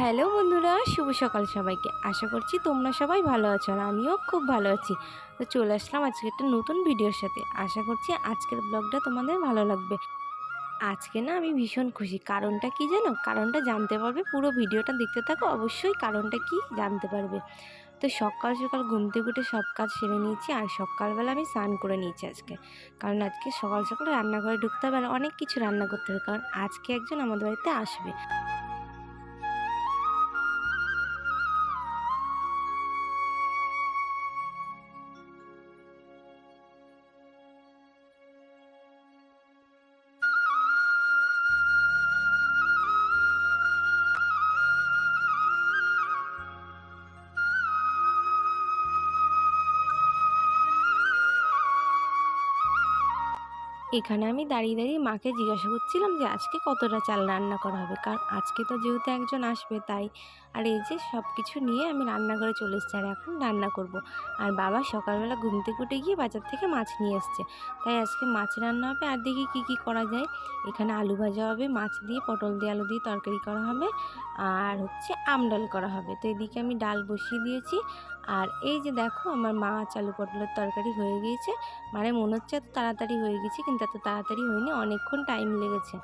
Hello বন্ধুরা, শুভ সকাল সবাইকে। আশা করছি তোমরা সবাই ভালো আছো আর আমিও খুব ভালো আছি। তো চলে আসলাম আজকে একটা নতুন ভিডিওর সাথে। আশা করছি আজকের ব্লগটা তোমাদের ভালো লাগবে। আজকে না আমি ভীষণ খুশি। কারণটা কি জানো? কারণটা জানতে পারবে, পুরো ভিডিওটা দেখতে থাকো, অবশ্যই কারণটা কি জানতে পারবে। তো সকাল সকাল ঘুম থেকে উঠে সব কাজ সেরে নিয়েছি আর সকালবেলা আমি স্নান করে নিয়েছি আজকে। কারণ আজকে সকাল সকাল রান্নাঘরে ঢুকতে হবে অনেক কিছু রান্না করতে হবে, কারণ আজকে একজন আমাদের বাড়িতে আসবে। এখানে আমি দাঁড়িয়ে দাঁড়িয়ে মাকে জিজ্ঞাসা করছিলাম যে, আজকে কতটা চাল রান্না করা হবে? কারণ আজকে তো যেহেতু একজন আসবে, তাই। আর এই যে সব কিছু নিয়ে আমি রান্নাঘরে চলে এসেছি আর এখন রান্না করব। আর বাবা সকালবেলা ঘুম থেকে গিয়ে বাজার থেকে মাছ নিয়ে এসছে। তাই আজকে মাছ রান্না হবে। আর দেখি কী কী করা যায়। এখানে আলু ভাজা হবে, মাছ দিয়ে পটল দিয়ে আলু দিয়ে তরকারি করা হবে। আর হচ্ছে আমডাল করা হবে। তো এদিকে আমি ডাল বসিয়ে দিয়েছি। আর এই যে দেখো আমার মা চালু পটলের তরকারি হয়ে গিয়েছে। মানে মনে হচ্ছে এত তাড়াতাড়ি হয়ে গেছে, কিন্তু এত তাড়াতাড়ি হয়নি, অনেকক্ষণ টাইম লেগেছে।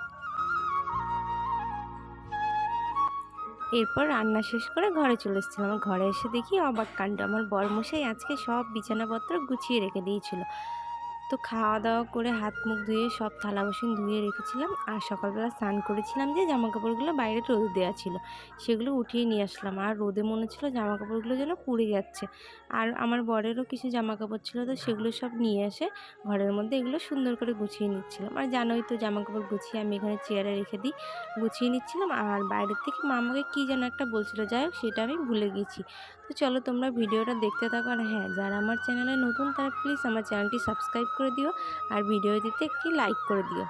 এরপর রান্না শেষ করে ঘরে চলে এসেছিলাম। ঘরে এসে দেখি অবাক কাণ্ড। আমার বরমশাই আজকে সব বিছানাপত্র গুছিয়ে রেখে দিয়েছিল। তো খাওয়া দাওয়া করে হাত মুখ ধুয়ে সব থালা বাসন ধুয়ে রেখেছিলাম। আর সকালবেলা স্নান করেছিলাম যে জামা কাপড়গুলো বাইরে রোদে দেওয়া ছিল। সেগুলো উঠিয়ে নিয়ে আসলাম। আর রোদে মনে ছিল জামা কাপড়গুলো যেন পুড়ে যাচ্ছে। আর আমার বরেরও কিছু জামা কাপড় ছিল তো সেগুলো সব নিয়ে এসে ঘরের মধ্যে এগুলো সুন্দর করে গুছিয়ে নিচ্ছিলাম। আর জানোই তো জামা কাপড় গুছিয়ে আমি এখানে চেয়ারে রেখে দিই, গুছিয়ে নিচ্ছিলাম। আর বাইরের থেকে মা আমাকে কী যেন একটা বলছিল, যাই হোক সেটা আমি ভুলে গেছি। তো চলো তোমরা ভিডিওটা দেখতে থাকো। আর হ্যাঁ যারা আমার চ্যানেলে নতুন তারা প্লিজ আমার চ্যানেলটি সাবস্ক্রাইব করে দিও আর ভিডিও দিতে একটি লাইক করে দিও।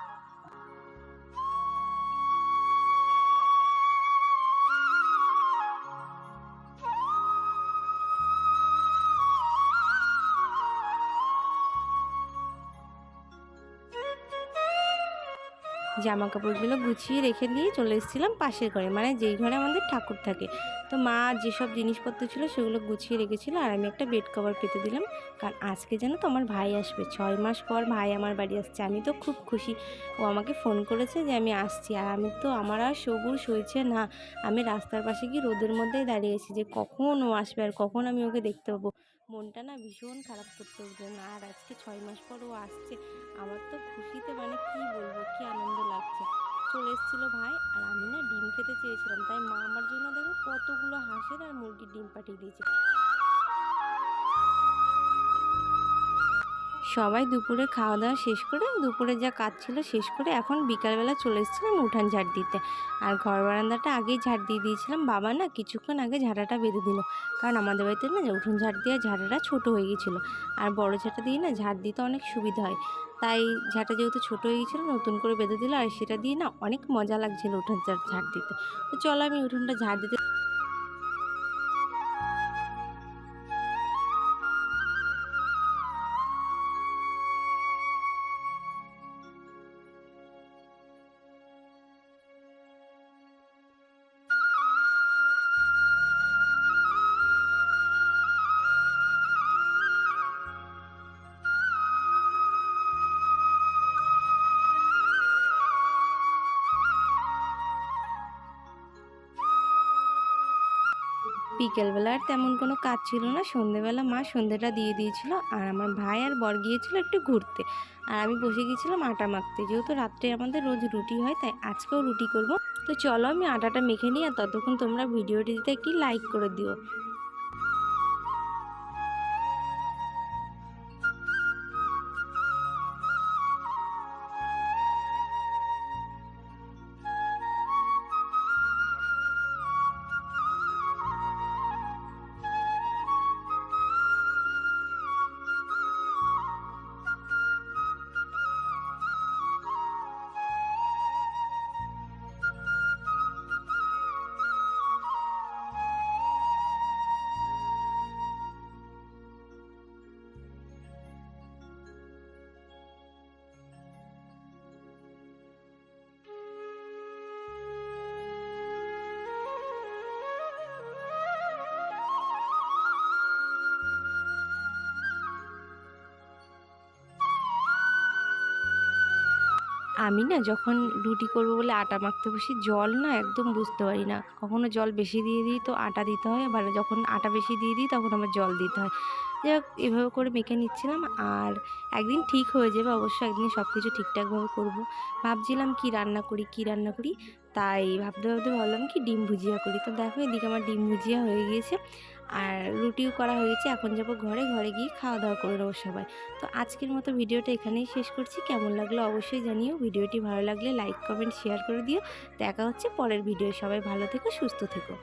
জামা কাপড়গুলো গুছিয়ে রেখে দিয়ে চলে এসেছিলাম পাশের ঘরে মানে যেই ঘরে আমাদের ঠাকুর থাকে। তো মা যেসব জিনিসপত্র ছিল সেগুলো গুছিয়ে রেখেছিল আর আমি একটা বেড কভার পেতে দিলাম। কারণ আজকে যেন তো আমার ভাই আসবে। ছয় মাস পর ভাই আমার বাড়ি আসছে। আমি তো খুব খুশি। ও আমাকে ফোন করেছে যে আমি আসছি। আর আমি তো আমার আর সবুর সইছে না। আমি রাস্তার পাশে গিয়ে রোদের মধ্যেই দাঁড়িয়েছি যে কখন ও আসবে আর কখন আমি ওকে দেখতে পাবো। মনটা না ভীষণ খারাপ করতে ওর জন্য আর আজকে ছয় মাস পর ও আসছে। আমার তো খুশিতে মানে কি বলব, কি আনন্দ লাগছে। চলে এসেছিল ভাই। আর আমি না ডিম খেতে চেয়েছিলাম। তাই মা কতগুলো হাঁসের আর মুরগির ডিম পাঠিয়ে দিয়েছে। সবাই দুপুরে খাওয়া দাওয়া শেষ করে, দুপুরে যা কাজ ছিল শেষ করে এখন বিকালবেলা চলে এসেছিলাম উঠান ঝাড় দিতে। আর ঘর বারান্দাটা আগেই ঝাড় দিয়ে দিয়েছিলাম। বাবা না কিছুক্ষণ আগে ঝাড়াটা বেঁধে দিল। কারণ আমাদের বাড়িতে না উঠোন ঝাড় দিয়ে ঝাড়াটা ছোট হয়ে গিয়েছিল আর বড় ঝাঁটা দিয়ে না ঝাড় দিতে অনেক সুবিধা হয়। তাই ঝাঁটা যেহেতু ছোটো হয়ে গিয়েছিল নতুন করে বেঁধে দিল। আর সেটা দিয়ে না অনেক মজা লাগছিল উঠোন ঝাড় ঝাড় দিতে। তো চলো আমি উঠোনটা ঝাড় দিতে বিকেলবেলা আর তেমন কোনো কাজ ছিল না। সন্ধেবেলা মা সন্ধেটা দিয়ে দিয়েছিল আর আমার ভাই আর বর গিয়েছিল একটু ঘুরতে। আর আমি বসে গিয়েছিলাম আটা মাখতে। যেহেতু রাত্রে আমাদের রোজ রুটি হয়, তাই আজকেও রুটি করব। তো চলো আমি আটাটা মেখে নিই আর ততক্ষণ তোমরা ভিডিওটিতে একটি লাইক করে দিও। আমি না যখন রুটি করব বলে আটা মাখতে বসি, জল না একদম বুঝতে পারি না। কখনো জল বেশি দিয়ে দিই তো আটা দিতে হয়, আবার যখন আটা বেশি দিয়ে দিই তখন আমার জল দিতে হয়। যাই হোক এভাবে করে মেখে নিচ্ছিলাম আর একদিন ঠিক হয়ে যাবে, অবশ্য একদিন সব কিছু ঠিকঠাকভাবে করব। ভাবছিলাম কি রান্না করি, কি রান্না করি? তাই ভাবতে ভাবতে ভাবলাম কি ডিম ভুজিয়া করি। তো দেখো এদিকে আমার ডিম ভুজিয়া হয়ে গিয়েছে। আর রুটিও করা হয়েছে এখন যাব ঘরে ঘরে গিয়ে খাওয়া দাওয়া করে নেব সবাই। তো আজকের মতো ভিডিওটা এখানেই শেষ করছি। কেমন লাগল অবশ্যই জানিও। ভিডিওটি ভালো লাগলে লাইক, কমেন্ট, শেয়ার করে দিও। দেখা হচ্ছে পরের ভিডিও সবাই ভালো থেকো, সুস্থ থেকো।